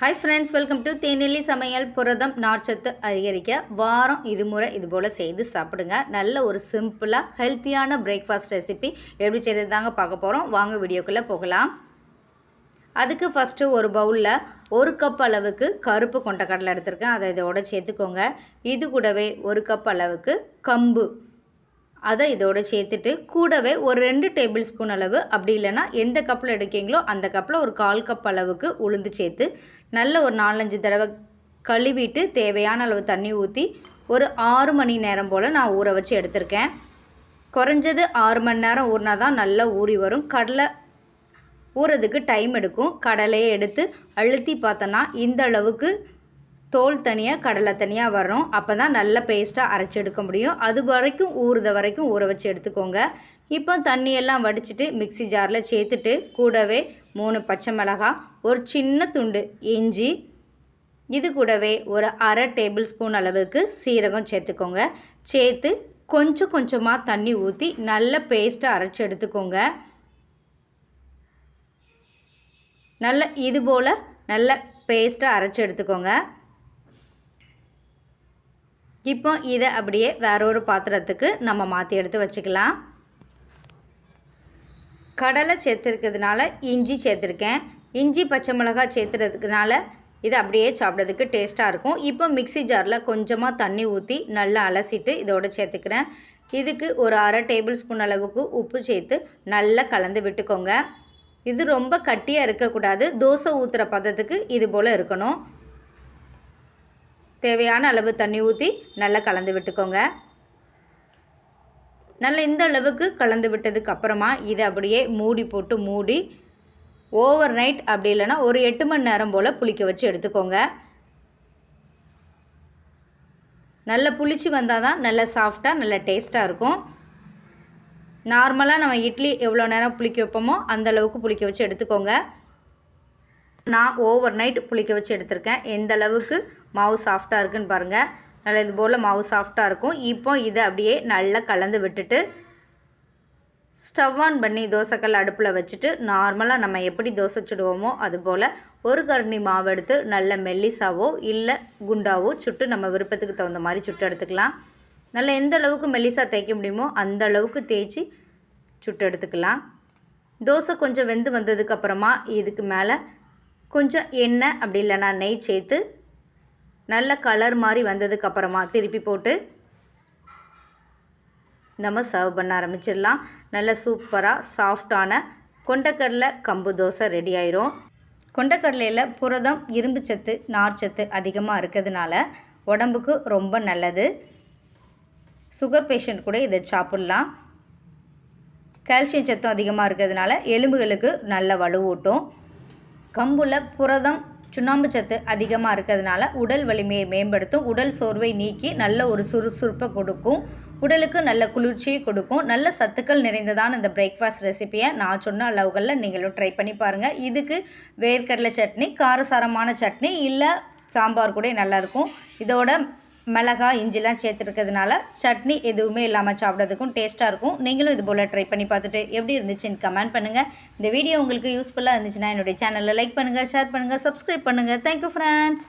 Hi friends welcome to தேநெல்லி சமையல் புரதம் நார்ச்சத்து அதிகரிக்க வாரம் இருமுறை இது போல் செய்து சாப்பிடுங்க. நல்ல ஒரு சிம்பிளாக ஹெல்த்தியான பிரேக்ஃபாஸ்ட் ரெசிபி எப்படி செய்கிறது தாங்க பார்க்க போகிறோம் வாங்க வீடியோக்குள்ளே போகலாம். அதுக்கு ஃபஸ்ட்டு ஒரு பவுலில் ஒரு கப் அளவுக்கு கருப்பு கொண்டக்கடலை எடுத்திருக்கேன். அதை இதோட சேர்த்துக்கோங்க. இது கூடவே ஒரு கப் அளவுக்கு கம்பு. அதை இதோடு சேர்த்துட்டு கூடவே ஒரு ரெண்டு டேபிள் ஸ்பூன் அளவு அப்படி இல்லைன்னா எந்த கப்பில் எடுக்கீங்களோ அந்த கப்பில் ஒரு கால் கப் அளவுக்கு உளுந்து சேர்த்து நல்ல ஒரு நாலஞ்சு தடவை கழுவிட்டு தேவையான அளவு தண்ணி ஊற்றி ஒரு ஆறு மணி நேரம் போல் நான் ஊற வச்சு எடுத்திருக்கேன். குறைஞ்சது ஆறு மணி நேரம் ஊறினா தான் நல்லா ஊறி வரும். கடலை ஊறதுக்கு டைம் எடுக்கும். கடலையை எடுத்து அழுத்தி பார்த்தோன்னா இந்த அளவுக்கு தோல் தனியாக கடலை தனியாக வரும் அப்போ தான் நல்ல பேஸ்ட்டாக அரைச்சி எடுக்க முடியும். அது வரைக்கும் ஊறுத வரைக்கும் ஊற வச்சு எடுத்துக்கோங்க. இப்போ தண்ணியெல்லாம் வடிச்சிட்டு மிக்சி ஜாரில் சேர்த்துட்டு கூடவே மூணு பச்சை மிளகாய் ஒரு சின்ன துண்டு இஞ்சி இது கூடவே ஒரு அரை டேபிள் ஸ்பூன் அளவுக்கு சீரகம் சேர்த்துக்கோங்க. சேர்த்து கொஞ்சம் கொஞ்சமாக தண்ணி ஊற்றி நல்ல பேஸ்ட்டாக அரைச்சி எடுத்துக்கோங்க. நல்ல இது போல் நல்ல பேஸ்ட்டாக அரைச்சி எடுத்துக்கோங்க. இப்போ இதை அப்படியே வேற ஒரு பாத்திரத்துக்கு நம்ம மாற்றி எடுத்து வச்சுக்கலாம். கடலை சேர்த்துருக்கிறதுனால இஞ்சி சேர்த்துருக்கேன். இஞ்சி பச்சை மிளகாய் சேர்த்துறதுக்குனால இது அப்படியே சாப்பிட்றதுக்கு டேஸ்ட்டாக இருக்கும். இப்போ மிக்சி ஜாரில் கொஞ்சமாக தண்ணி ஊற்றி நல்லா அலசிட்டு இதோட சேர்த்துக்கிறேன். இதுக்கு ஒரு அரை டேபிள் ஸ்பூன் அளவுக்கு உப்பு சேர்த்து நல்லா கலந்து விட்டுக்கோங்க. இது ரொம்ப கட்டியாக இருக்கக்கூடாது. தோசை ஊற்றுற பதத்துக்கு இது போல் இருக்கணும். தேவையான அளவு தண்ணி ஊற்றி நல்லா கலந்து விட்டுக்கோங்க. நல்லா இந்த அளவுக்கு கலந்து விட்டதுக்கு அப்புறமா இதை அப்படியே மூடி போட்டு மூடி ஓவர் நைட் அப்படி இல்லைன்னா ஒரு எட்டு மணி நேரம் போல் புளிக்க வச்சு எடுத்துக்கோங்க. நல்லா புளிச்சு வந்தால் தான் நல்லா சாஃப்டாக நல்ல டேஸ்ட்டாக இருக்கும். நார்மலாக நம்ம இட்லி எவ்வளோ நேரம் புளிக்க வைப்போமோ அந்தளவுக்கு புளிக்க வச்சு எடுத்துக்கோங்க. நான் ஓவர் நைட் புளிக்க வச்சு எடுத்திருக்கேன். எந்த அளவுக்கு மாவு சாஃப்டாக இருக்குன்னு பாருங்கள் நல்லா இது போல் மாவு சாஃப்டாக இருக்கும். இப்போ இதை அப்படியே நல்லா கலந்து விட்டுட்டு ஸ்டவ் ஆன் பண்ணி தோசைக்கல் அடுப்பில் வச்சுட்டு நார்மலாக நம்ம எப்படி தோசை சுடுவோமோ அதுபோல் ஒரு கரண்டி மாவு எடுத்து நல்ல மெல்லிசாவோ இல்லை குண்டாவோ சுட்டு நம்ம விருப்பத்துக்கு தகுந்த மாதிரி சுட்டு எடுத்துக்கலாம். நல்லா எந்த அளவுக்கு மெல்லிசா தேய்க்க முடியுமோ அந்த அளவுக்கு தேய்ச்சி சுட்டு எடுத்துக்கலாம். தோசை கொஞ்சம் வெந்து வந்ததுக்கப்புறமா இதுக்கு மேலே கொஞ்சம் எண்ணெய் அப்படி இல்லைன்னா நெய் சேர்த்து நல்ல கலர் மாதிரி வந்ததுக்கப்புறமா திருப்பி போட்டு நம்ம சர்வ் பண்ண ஆரம்பிச்சிடலாம். நல்ல சூப்பராக சாஃப்டான கொண்டக்கடலை கம்பு தோசை ரெடி ஆயிரும். கொண்டக்கடலையில் புரதம் இரும்பு சத்து நார்ச்சத்து அதிகமாக இருக்கிறதுனால உடம்புக்கு ரொம்ப நல்லது. சுகர் பேஷண்ட் கூட இதை சாப்பிட்லாம். கால்சியம் சத்தம் அதிகமாக இருக்கிறதுனால எலும்புகளுக்கு நல்ல வலுவூட்டும். கம்புல புரதம் சுண்ணாம்பு சத்து அதிகமாக இருக்கிறதுனால உடல் வலிமையை மேம்படுத்தும். உடல் சோர்வை நீக்கி நல்ல ஒரு சுறுசுறுப்பை கொடுக்கும். உடலுக்கு நல்ல குளிர்ச்சியை கொடுக்கும். நல்ல சத்துக்கள் நிறைந்ததான இந்த பிரேக்ஃபாஸ்ட் ரெசிப்பியை நான் சொன்ன அளவுகளில் நீங்களும் ட்ரை பண்ணி பாருங்கள் இதுக்கு வேர்க்கடலை சட்னி காரசாரமான சட்னி இல்லை சாம்பார் கூட நல்லாயிருக்கும் இதோட மிளகாய் இஞ்சிலாம் சேர்த்துருக்கிறதுனால சட்னி எதுவுமே இல்லாமல் சாப்பிட்றதுக்கும் டேஸ்ட்டாக இருக்கும். நீங்களும் இது போல் ட்ரை பண்ணி பார்த்துட்டு எப்படி இருந்துச்சுன்னு கமெண்ட் பண்ணுங்கள் இந்த வீடியோ உங்களுக்கு யூஸ்ஃபுல்லாக இருந்துச்சுன்னா என்னுடைய சேனலில் லைக் பண்ணுங்கள் ஷேர் பண்ணுங்கள் சப்ஸ்கிரைப் பண்ணுங்கள் தேங்க்யூ ஃப்ரெண்ட்ஸ்